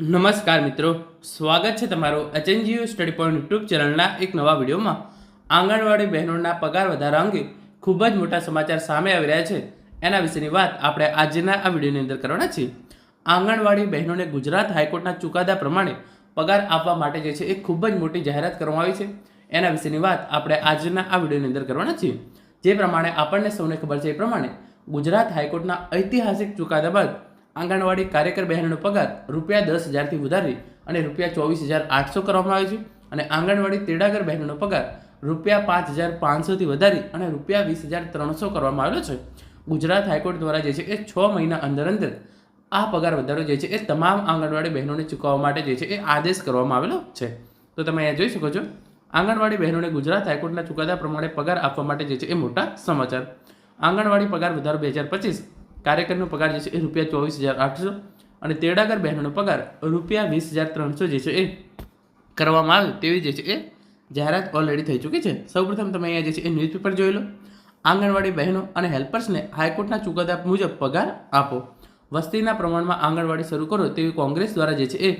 નમસ્કાર મિત્રો, સ્વાગત છે તમારું એચએનજીયુ સ્ટડી પોઈન્ટ યુટ્યુબ ચેનલના એક નવા વિડીયોમાં. આંગણવાડી બહેનોના પગાર વધારા અંગે ખૂબ જ મોટા સમાચાર સામે આવી રહ્યા છે. એના વિશેની વાત આપણે આજના આ વિડીયોની અંદર કરવાના છીએ. આંગણવાડી બહેનોને ગુજરાત હાઈકોર્ટના ચુકાદા પ્રમાણે પગાર આપવા માટે જે છે એ ખૂબ જ મોટી જાહેરાત કરવામાં આવી છે. એના વિશેની વાત આપણે આજના આ વિડીયોની અંદર કરવાના છીએ. જે પ્રમાણે આપણને સૌને ખબર છે એ પ્રમાણે ગુજરાત હાઈકોર્ટના ઐતિહાસિક ચુકાદા બાદ આંગણવાડી કાર્યકર બહેનોનો પગાર રૂપિયા દસ હજારથી વધારી અને રૂપિયા ચોવીસ હજાર આઠસો કરવામાં આવ્યો છે. અને આંગણવાડી તેડાગર બહેનોનો પગાર રૂપિયા પાંચ હજાર પાંચસોથી વધારી અને રૂપિયા વીસ હજાર ત્રણસો કરવામાં આવેલો છે. ગુજરાત હાઈકોર્ટ દ્વારા જે છે એ છ મહિના અંદર અંદર આ પગાર વધારો જે છે એ તમામ આંગણવાડી બહેનોને ચૂકવવા માટે જે છે એ આદેશ કરવામાં આવેલો છે. તો તમે અહીંયા જોઈ શકો છો. આંગણવાડી બહેનોને ગુજરાત હાઈકોર્ટના ચુકાદા પ્રમાણે પગાર આપવા માટે જે છે એ મોટા સમાચાર. આંગણવાડી પગાર વધારો બે હજાર પચીસ કાર્યકરનો પગાર જે છે એ રૂપિયા ચોવીસ હજાર આઠસો અને તેડાગર બહેનોનો પગાર રૂપિયા વીસ હજાર ત્રણસો જે છે એ કરવામાં આવે તેવી જે છે એ જાહેરાત ઓલરેડી થઈ ચૂકી છે. સૌપ્રથમ તમે અહીંયા જે છે એ ન્યૂઝપેપર જોઈ લો. આંગણવાડી બહેનો અને હેલ્પર્સને હાઈકોર્ટના ચુકાદા મુજબ પગાર આપો. વસ્તીના પ્રમાણમાં આંગણવાડી શરૂ કરો તેવી કોંગ્રેસ દ્વારા જે છે એ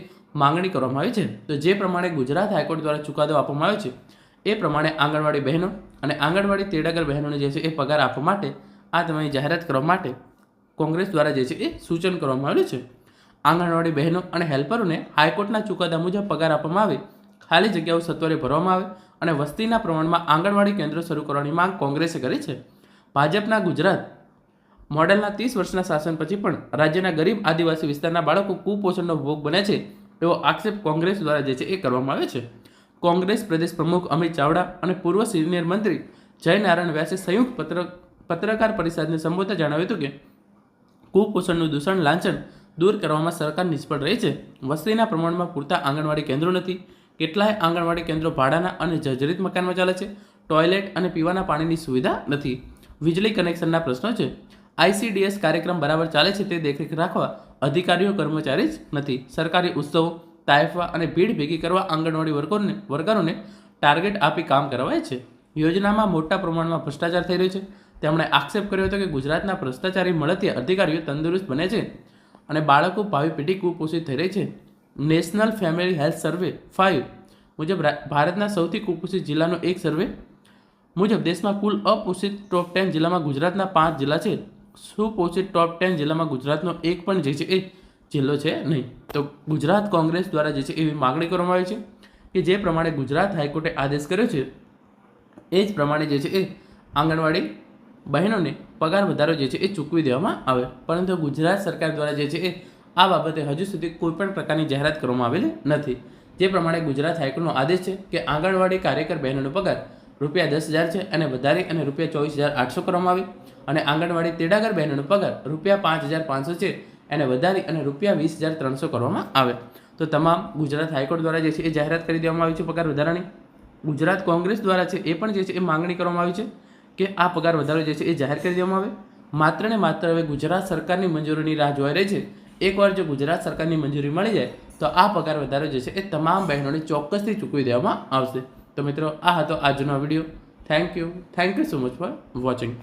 માંગણી કરવામાં આવી છે. તો જે પ્રમાણે ગુજરાત હાઈકોર્ટ દ્વારા ચુકાદો આપવામાં આવ્યો છે, એ પ્રમાણે આંગણવાડી બહેનો અને આંગણવાડી તેડાગર બહેનોને જે છે એ પગાર આપવા માટે આ તમે જાહેરાત કરવા માટે કોંગ્રેસ દ્વારા જે છે એ સૂચન કરવામાં આવ્યું છે. આંગણવાડી બહેનો અને હેલ્પરોને હાઈકોર્ટના ચુકાદા મુજબ પગાર આપવામાં આવે, ખાલી જગ્યાઓ સત્વરે ભરવામાં આવે અને વસ્તીના પ્રમાણમાં આંગણવાડી કેન્દ્રો શરૂ કરવાની માંગ કોંગ્રેસે કરી છે. ભાજપના ગુજરાત મોડેલના ત્રીસ વર્ષના શાસન પછી પણ રાજ્યના ગરીબ આદિવાસી વિસ્તારના બાળકો કુપોષણનો ભોગ બને છે એવો આક્ષેપ કોંગ્રેસ દ્વારા જે છે એ કરવામાં આવે છે. કોંગ્રેસ પ્રદેશ પ્રમુખ અમિત ચાવડા અને પૂર્વ સિનિયર મંત્રી જય નારાયણ વ્યાસે સંયુક્ત પત્ર, પત્રકાર પરિષદને સંબોધતા જણાવ્યું હતું કે કુપોષણનું દૂષણ લાંછન દૂર કરવામાં સરકાર નિષ્ફળ રહી છે. વસ્તીના પ્રમાણમાં પૂરતા આંગણવાડી કેન્દ્રો નથી. કેટલાય આંગણવાડી કેન્દ્રો ભાડાના અને જર્જરિત મકાનમાં ચાલે છે. ટોયલેટ અને પીવાના પાણીની સુવિધા નથી. વીજળી કનેક્શનના પ્રશ્નો છે. આઈસીડીએસ કાર્યક્રમ બરાબર ચાલે છે તે દેખરેખ રાખવા અધિકારીઓ, કર્મચારી જ નથી. સરકારી ઉત્સવો તાયફા અને ભીડ ભેગી કરવા આંગણવાડી વર્કોને વર્કરોને ટાર્ગેટ આપી કામ કરવાય છે. યોજનામાં મોટા પ્રમાણમાં ભ્રષ્ટાચાર થઈ રહ્યો છે. તેમણે આક્ષેપ કર્યો હતો કે ગુજરાતના ભ્રષ્ટાચારી મળતી અધિકારીઓ તંદુરસ્ત બને છે અને બાળકો ભાવિ પેઢી કુપોષિત થઈ રહી છે. National family health survey five મુજબ ભારતના સૌથી કુપોષિત જિલ્લાનો એક સર્વે મુજબ દેશમાં કુલ અપોષિત ટોપ ટેન જિલ્લામાં ગુજરાતના પાંચ જિલ્લા છે. સુપોષિત ટોપ ટેન જિલ્લામાં ગુજરાતનો એક પણ જે છે એ જિલ્લો છે નહીં. તો ગુજરાત કોંગ્રેસ દ્વારા જે છે એવી માગણી કરવામાં આવી છે કે જે પ્રમાણે ગુજરાત હાઈકોર્ટે આદેશ કર્યો છે એ જ પ્રમાણે જે છે એ આંગણવાડી બહેનોને પગાર વધારો જે છે એ ચૂકવી દેવામાં આવે. પરંતુ ગુજરાત સરકાર દ્વારા જે છે એ આ બાબતે હજુ સુધી કોઈપણ પ્રકારની જાહેરાત કરવામાં આવેલી નથી. જે પ્રમાણે ગુજરાત હાઈકોર્ટનો આદેશ છે કે આંગણવાડી કાર્યકર બહેનોનો પગાર રૂપિયા દસ હજાર છે અને વધારે અને રૂપિયા ચોવીસ હજાર આઠસો કરવામાં આવે. અને આંગણવાડી તેડાગર બહેનોનો પગાર રૂપિયા પાંચ હજાર પાંચસો છે એને વધારી અને રૂપિયા વીસ હજાર ત્રણસો કરવામાં આવે. તો તમામ ગુજરાત હાઈકોર્ટ દ્વારા જે છે એ જાહેરાત કરી દેવામાં આવી છે પગાર વધારાની. ગુજરાત કોંગ્રેસ દ્વારા છે એ પણ જે છે એ માંગણી કરવામાં આવી છે. કે આ પગાર વધારો જે છે એ જાહેર કરી દેવામાં આવે? માત્ર ને માત્ર હવે ગુજરાત સરકારની મંજૂરીની રાહ જોવા રહી છે? એકવાર જો ગુજરાત સરકારની મંજૂરી મળી જાય, તો આ પગાર વધારો જે છે એ તમામ બહેનોને ચોક્કસથી ચૂકવી દેવામાં આવશે. તો મિત્રો, આ હતો આજનો video. Thank you thank you so much for watching